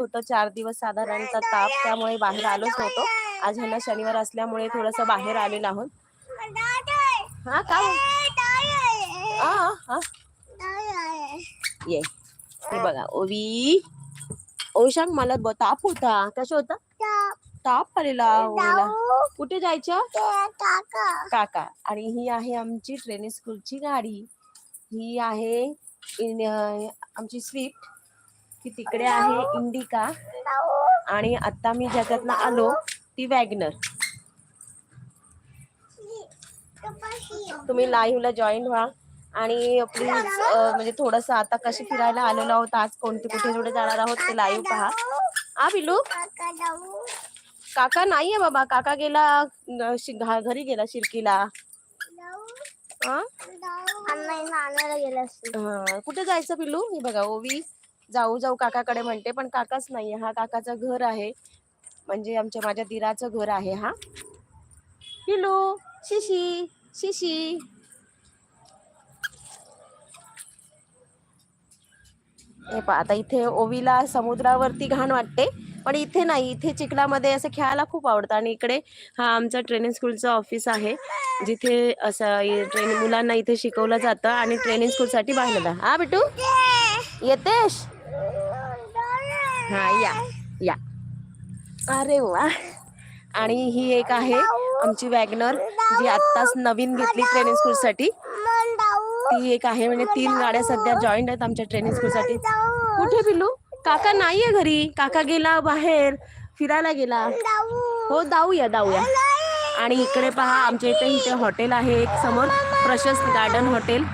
होतं. चार दिवस साधारणतः ताप त्यामुळे बाहेर आलोच नव्हतो. आज ह्यांना शनिवार असल्यामुळे थोडस बाहेर आलेलो आहोत. हा का हा हा ये. बघा ओवी. सांग मला ताप होता. कशा होता? ताप. आलेला ओवीला कुठे जायचं? काका. आणि ही आहे आमची ट्रेनिंग स्कूलची गाडी. ही आहे आमची स्विफ्ट. ती तिकडे आहे इंडिका. आणि आता मी ज्याच्यातनं आलो ती वॅगनर. तुम्ही लाईव्हला जॉईन व्हा. आणि प्लीज म्हणजे थोडस आता कशी फिरायला आलेलो आहोत आज कोणते कुठे कुठे जाणार आहोत ते लाईव्ह पहा. हा बिलू काका नाहीये बाबा. काका गेला घरी गेला शिरकीला. कुठे जायचं पिल्लू? हे बघा ओवी. जाऊ जाऊ काकाकडे म्हणते पण काकाच नाहीये. हा काकाचं घर आहे. म्हणजे आमच्या माझ्या दिराचं घर आहे हा. पिल्लू शिशी शिशी. हे पहा आता इथे ओवीला समुद्रावरती घाण वाटते पण इथे नाही. इथे चिखलामध्ये असं खेळायला खूप आवडतं. आणि इकडे हा आमचा ट्रेनिंग स्कूलचं ऑफिस आहे जिथे असं ट्रेनिंग मुलांना इथे शिकवलं जातं आणि ट्रेनिंग स्कूलसाठी बाहेर जातं हा बिटू? येतेस? हा या या. अरे वा. आणि ही एक आहे आमची वॅगनर जी आत्ताच नवीन घेतली ट्रेनिंग स्कूलसाठी ती एक आहे म्हणजे तीन गाड्या सध्या जॉईंट आहेत आमच्या ट्रेनिंग स्कूलसाठी कुठे पिलू काका नाहीये घरी. काका गेला बाहेर. फिरायला गेला. हो जाऊया जाऊया. आणि इकडे पहा आमच्या इथे इथे हॉटेल आहे एक समोर. प्रशस्त गार्डन हॉटेल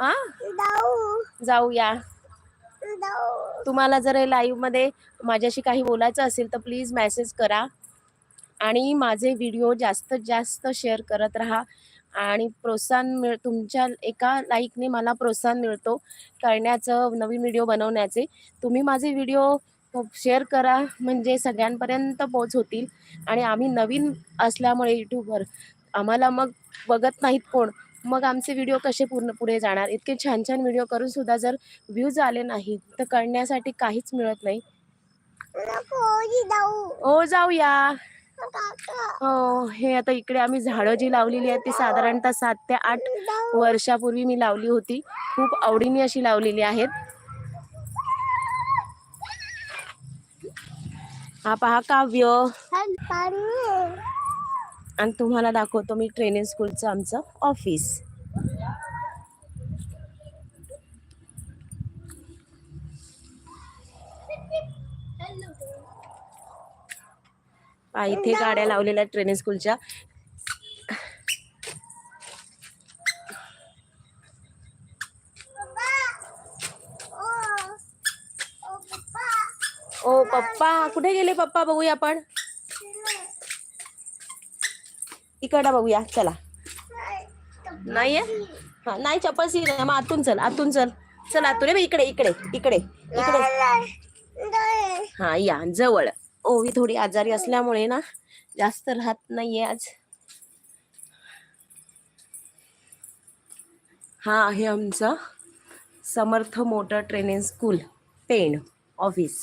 हा जाऊया. तुम्हाला जर लाईव्हमध्ये माझ्याशी काही बोलायचं असेल तर प्लीज मेसेज करा. आणि माझे व्हिडिओ जास्तीत जास्त शेअर करत राहा. आणि प्रोत्साहन मिळ तुमच्या एका लाईकने मला प्रोत्साहन मिळतो करण्याचं नवीन व्हिडिओ बनवण्याचे. तुम्ही माझे व्हिडिओ शेअर करा म्हणजे सगळ्यांपर्यंत पोच होतील आणि आम्ही नवीन असल्यामुळे यूट्यूबवर आम्हाला मग बघत नाहीत कोण. मग आमचे व्हिडिओ कसे पूर्ण पुढे जाणार? इतके छान छान व्हिडिओ करून सुद्धा जर व्ह्यूज आले नाही तर करण्यासाठी काहीच मिळत नाही. हो जाऊया. हो हे आता इकडे आम्ही झाडं जी लावलेली आहेत ती साधारणतः सात ते आठ वर्षापूर्वी मी लावली होती. खूप आवडीने अशी लावलेली आहेत. हा पहा काव्य. आणि तुम्हाला दाखवतो मी ट्रेनिंग स्कूलचं आमचं ऑफिस. इथे गाड्या लावलेल्या आहेत ट्रेनिंग स्कूलच्या. ओ पप्पा. कुठे गेले पप्पा? बघूया आपण. इकडं बघूया चला. नाहीये? हा नाही चप्पल सी मग आतून चल आतून चल. चल आतून रे इकडे इकडे इकडे इकडे. हा या जवळ. ओवी थोडी आजारी असल्यामुळे ना जास्त राहत नाहीये आज. हा आहे आमचं Samarth motor training school Pen office.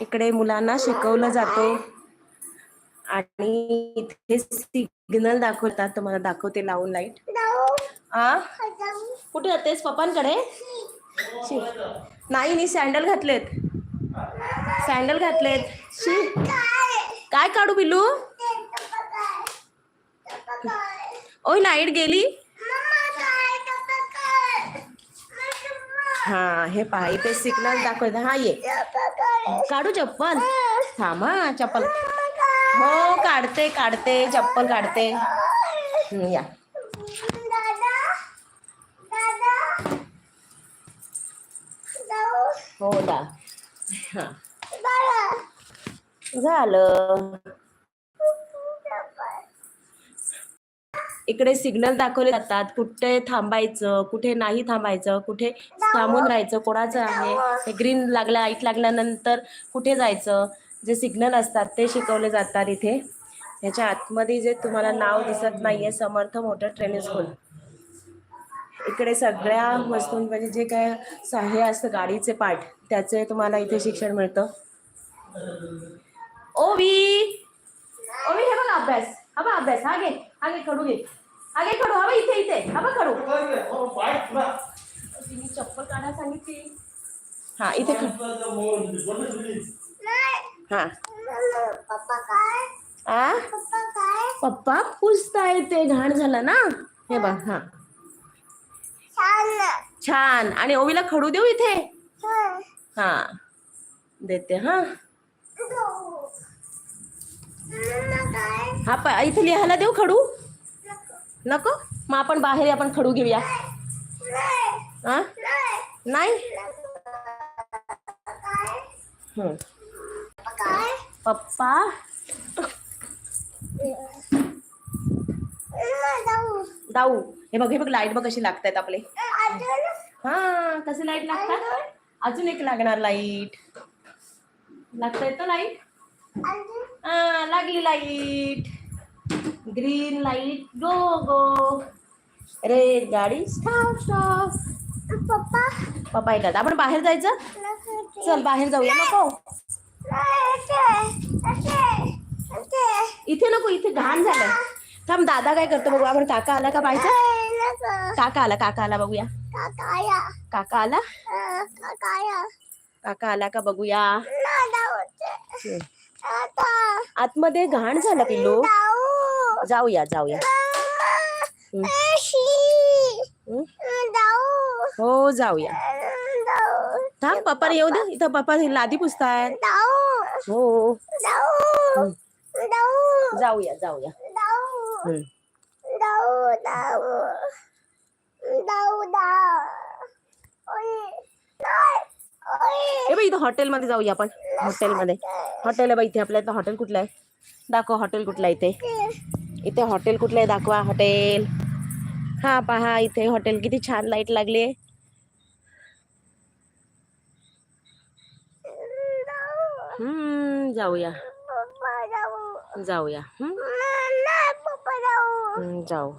इकडे मुलांना शिकवलं जातो. आणि इथे सिग्नल दाखवतात. तुम्हाला दाखवते लावून लाइट. हा कुठे जातेस पप्पांकडे? शी. नाही मी सँडल घातलेत. सँडल घातलेत. शी. काय काढू बिलू ओय लाइट गेली. हा हे पहा इथे सिग्नल दाखवत. हा ये. काढू चप्पल. थांबा चप्पल. हो काढते काढते चप्पल काढते. या. हो दा. झालं. इकडे सिग्नल दाखवले जातात. कुठे थांबायचं कुठे नाही थांबायचं कुठे थांबून राहायचं कोणाचं आहे? ग्रीन लागला लाइट लागल्यानंतर कुठे जायचं? जे सिग्नल असतात ते शिकवले जातात इथे. ह्याच्या आतमध्ये जे तुम्हाला नाव दिसत नाहीये समर्थ मोटर ट्रेनिंग स्कूल इकडे सगळ्या वस्तू म्हणजे जे काय साह्य असतं गाडीचे पार्ट त्याचे तुम्हाला इथे शिक्षण मिळतं. ओवी! ओवी हे बघा अभ्यास. हा बघा अभ्यास हा घे. घे खडू घे. घे खडू हा बघ इथे इथे. हा बघ खडू. तिने चप्पल काढा सांगितली. हा इथे खडू हा. पप्पा काय आ? पप्पा काय पप्पा पुसताय ते घाण झालं ना? हे बघ हा. छान. छान आणि ओवीला खडू देऊ इथे? हा. देते हा. हा इथे लिहायला देऊ खडू? नको. मग आपण बाहेर आपण खडू घेऊया. नाही? हा. नाही काय पप्पा? जाऊ दाऊ. हे बघ हे बघ लाइट बघ कशी लागतायत आपले. हा कसे लाइट लागतात? अजून एक लागणार लाइट. लागता येतं लाइट. हा लागली light. Green light go go. Red गाडी स्टॉप स्टॉप पप्पा. पप्पा ऐकत आपण बाहेर जायचं? चल बाहेर जाऊया. नको. इथे नको इथे घाण झालंय. थांब दादा काय करतो बघू. आपण काका आला का पाहायचं काका आला काका आला बघूया. काका आला? काका आला. का बघूया? आतमध्ये घाण झालं पिल्लू जाऊ. जाऊया जाऊया. हं. जाऊ. जाऊया. जाऊ. थांब पप्पा येऊ दे. इथं पप्पा लादी पुसतायत. जाऊ. हो. जाऊ. जाऊ. जाऊया जाऊया. जाऊ. इथं हॉटेलमध्ये जाऊया आपण हॉटेल आहे बघ इथे आपल्या हॉटेल कुठलं आहे? दाखव हॉटेल कुठलं इथे. इथे हॉटेल कुठलं आहे? दाखवा हॉटेल. हा पहा इथे हॉटेल किती छान लाईट लागली हम्म, जाऊया. जाऊ जाऊया. हम्म, पप्पा जाऊ.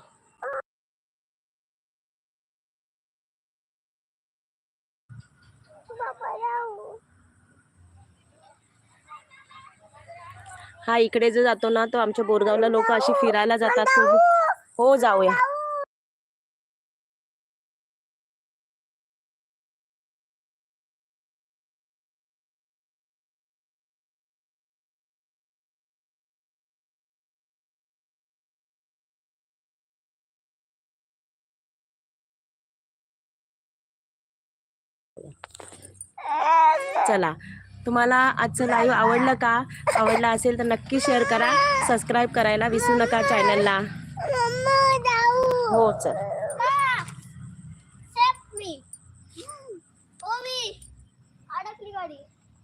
हा इकडे जो जातो ना तो आमच्या बोरगावला लोक अशी फिरायला जातात. हो जाऊया. चला. तुम्हाला आजचं लाईव्ह आवडलं का? आवडलं असेल तर नक्की शेअर करा. सबस्क्राईब करायला विसरू नका चॅनलला हो चल.